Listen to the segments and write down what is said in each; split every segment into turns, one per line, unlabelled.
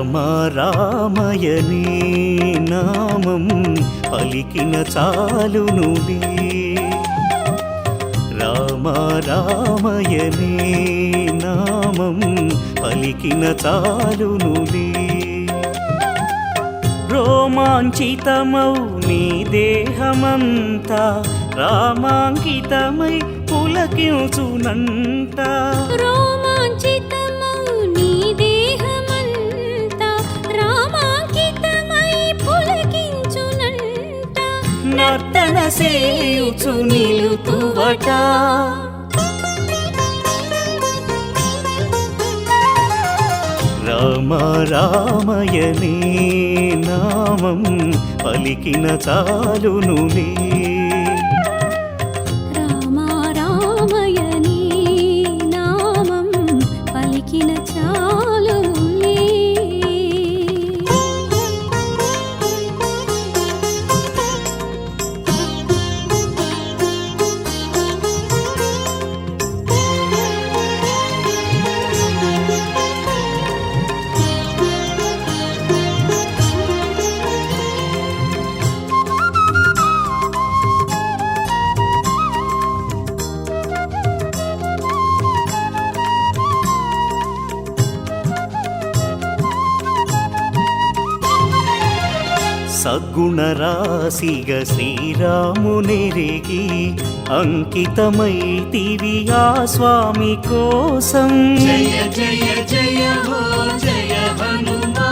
రామ రామయనే నామం పలికిన చాలునులే రామ రామయనే నామం పలికిన చాలునులే రోమాంచితమౌ నీ దేహమంతా రామాంకితమై పులకించునంట. రోమ సేయుచు నిలుతువట. రామ రామయనే నామం పలికిన
చాలును నీ
సద్గుణ రాశిగ శ్రీరామునిరిగి అంకితమైతివి ఆ స్వామి కోసం.
జయ జయ జయ హో జయ హనుమా.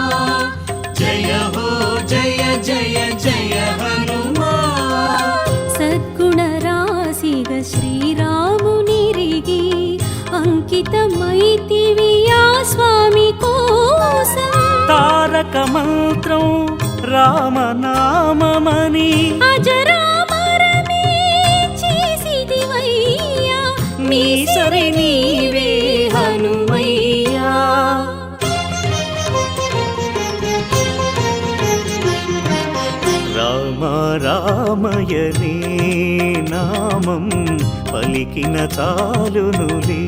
జయ హో జయ జయ జయ హనుమా.
సద్గుణ రాశిగ శ్రీరామునిరిగి అంకితమైతివి ఆ స్వామి కోసం.
తారక మంత్రం రామనామమని.
అజరామరమే చేసిదివయ్యా
నీ సరి నీవే హనుమయ్యా. రామ రామయనే నామం పలికిన చాలునులే.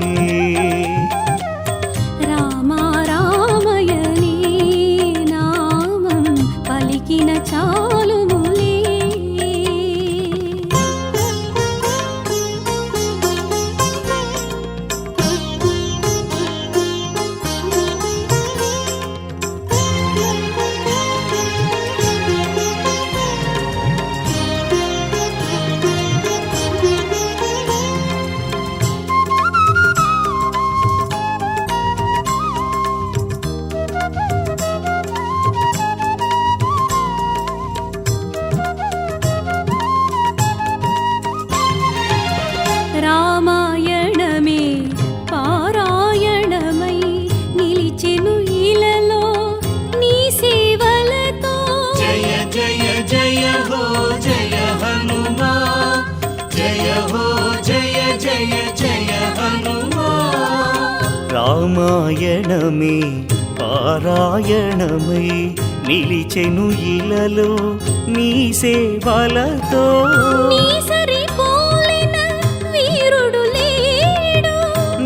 రామాయణమే పారాయణమై. నిలిచెను ఇలలో నీ సేవలతో.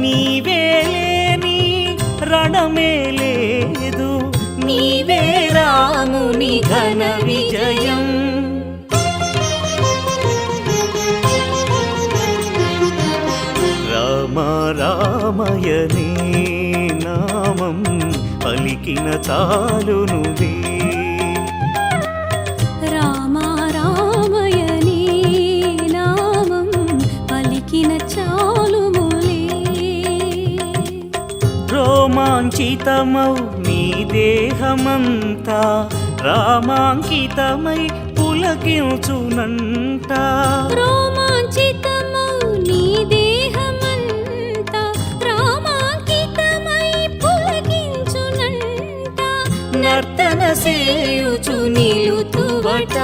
నీవేలేని రణమే లేదు. నీవే రాముని ఘన విజయం పలికిన
చాలుములే
రోమాంచితమౌ నీ దేహమంతా రామాంకితమై పులకించునంట.
రోమాంచితమౌ నీ దేహమంతా
నర్తన సేయుచు నిలుతువట.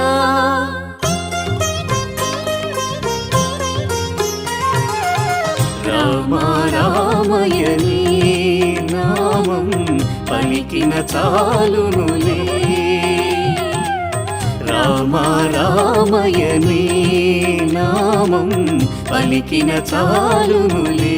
రామ రామయనే నామం పలికిన చాలునులే రామ రామయనే నామం పలికిన చాలునులే